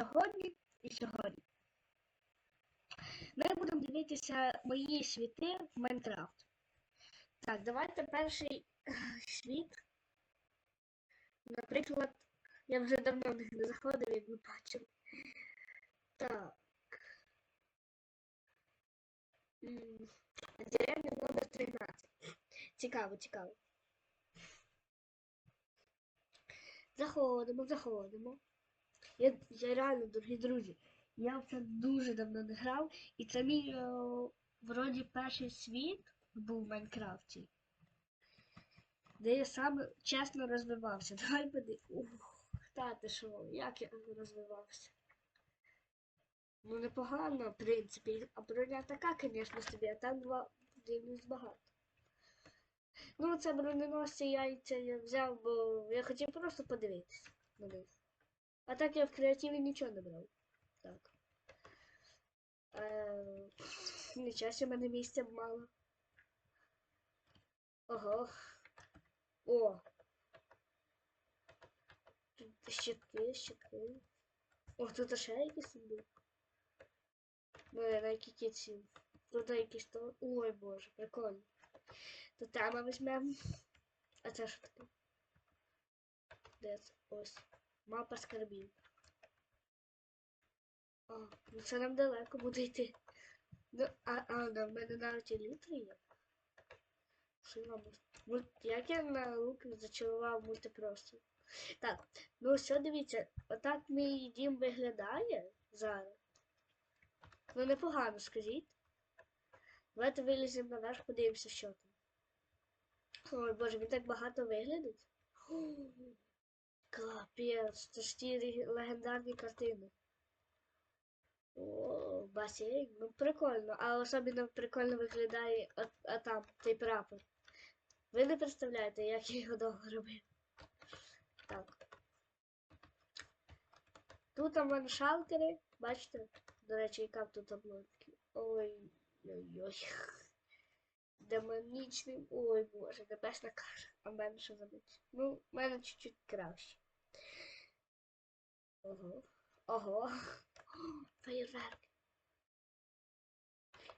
сьогодні і сьогодні. Ми будемо дивитися мої світи в Майнкрафт. Так, давайте перший світ. Наприклад, я вже давно не заходив, як ви бачили. Так. Деревня номер 13. Цікаво, цікаво. Заходимо, заходимо. Я, я реально, дорогі друзі, я в це дуже давно не грав, і це мій е, вроді перший світ був в Майнкрафті, де я сам чесно розвивався. Давай буде. Ух, та ти що, як я розвивався. Ну непогано, в принципі. А броня така, звісно, собі, а там два дивлюсь багато. Ну, це броненосці яйця я взяв, бо я хотів просто подивитися на них. А так я в креативі нічого не брав. Так. Е, себе в мене місця мало. Ого. О. Тут щитки, щитки. О, тут ще якісь були. Ну, я на які ці. Тут якісь то. Ой боже, прикольно. Тут тема візьмемо. А це що таке? Де це? Ось. Мапа скарбів. А, ну це нам далеко буде йти. Ну, а, а, да, в мене навіть і є. Мульт... Як я на лук зачарував мультипростір. Так, ну все, дивіться, отак мій дім виглядає зараз. Ну непогано, скажіть. Давайте виліземо наверх, подивимося, що там. Ой, боже, він так багато виглядить. Капець, це ж ті легендарні картини. О, басейн, ну прикольно. А особливо прикольно виглядає а, а там цей прапор. Ви не представляєте, як я його довго робив. Так. Тут у мене шалкери, бачите? До речі, яка тут обложки. Ой-ой-ой. Демонічний. Ой боже, небесна кара. А в мене що забить? Ну, в мене чуть-чуть краще. Ого. Ого. Фейерверк.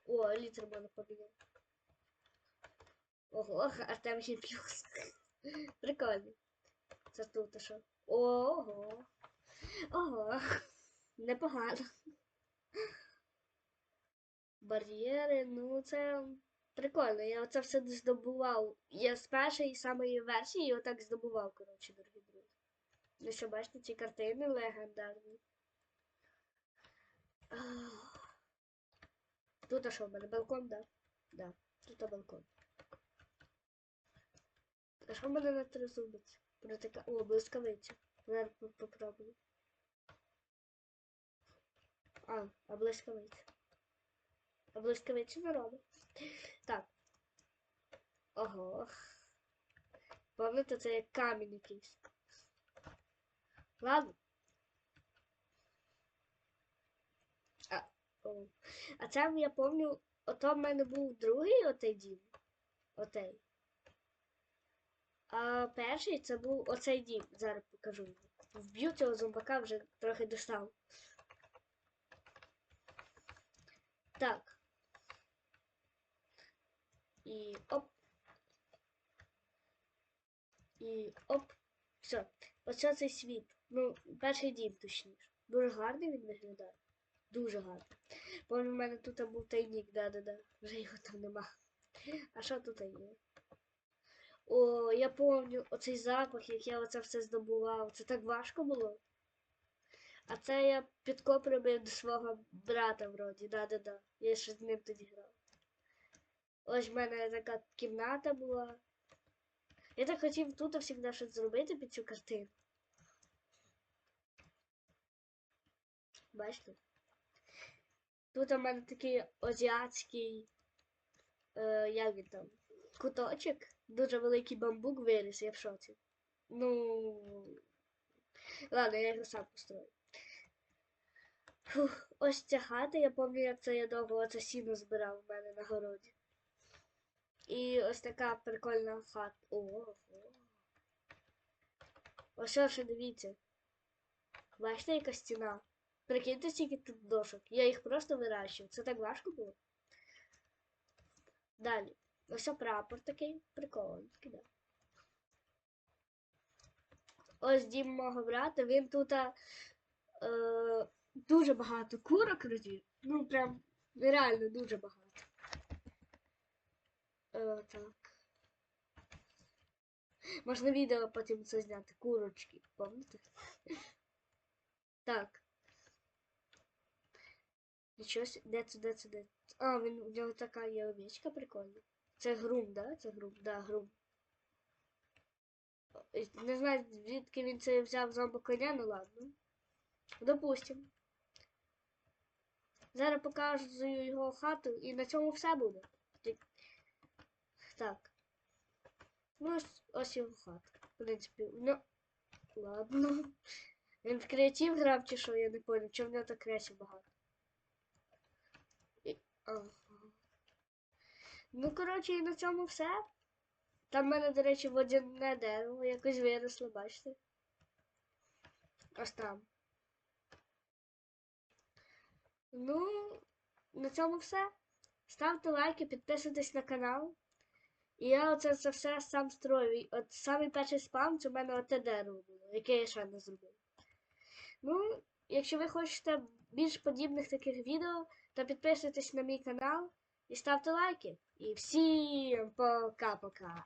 О, літр мене поміняв. Ого, Артем ще плюс. Прикольно. Це тут що? Ого. Ого. Непогано. Бар'єри, ну це прикольно. Я оце все здобував. Я з першої самої версії отак здобував, коротше, дорогі друзі. Ну що, бачите, ці картини легендарні. Тут а що в мене? Балкон, да? Да, тут а балкон. А що в мене на тризубець? Протика... О, блискавиця. Зараз попробую. А, а блискавиця. А блискавиця не робить. Так. Ого. Пам'ятаєте, це як камінь якийсь. Ладно. А, о. а це я пам'ятаю, ото в мене був другий отей дім. Отей. А перший це був оцей дім. Зараз покажу. Вб'ю цього зомбака вже трохи достав. Так. І оп. І оп. Все. Оце цей світ. Ну, перший дім точніше. Дуже гарний він виглядає. Дуже гарний. Бо в мене тут був тайник, да-да-да. Вже його там нема. А що тут є? О, я пам'ятаю оцей запах, як я оце все здобував. Це так важко було. А це я підкоп робив до свого брата вроді, да-да-да. Я ще з ним тоді грав. Ось в мене така кімната була. Я так хотів тут завжди щось зробити під цю картину. Бачите? Тут у мене такий азіатський, е, як він там, куточок. Дуже великий бамбук виріс, я в шоці. Ну. Ладно, я його сам построю. Фух, ось ця хата, я пам'ятаю, як це я довго оце сіно збирав у мене на городі. І ось така прикольна хата. Ого. Ось ще дивіться. Бачите, яка стіна? Прикиньте, скільки тут дошок. Я їх просто вирощую. Це так важко було. Далі. Ось прапор такий прикольний. Да. Ось дім мого брата, він тут е, дуже багато курок розвів. Ну, прям реально дуже багато. Е, так. Можна відео потім це зняти. Курочки, пам'ятаєте? Так. Нічого сі- де це, де це, де це? А, він, у нього така є овечка прикольна. Це грум, да? Це грум, да, грум. Е, Не знаю, звідки він це взяв зомбо коня, ну ладно. Допустим. Зараз покажу його хату і на цьому все буде. Так. Ну, ось, його хата. В принципі, ну. Ладно. Він в креатив грав чи що, я не понял, чому в нього так кресів багато. І... Ага. Ну, коротше, і на цьому все. Там в мене, до речі, водяне дерево якось виросло, бачите? Ось там. Ну, на цьому все. Ставте лайки, підписуйтесь на канал. І я оце це все сам строю. От самий перший спам це в мене оте дерево було, яке я ще не зробив. Ну, якщо ви хочете більш подібних таких відео, то підписуйтесь на мій канал і ставте лайки. І всім пока-пока.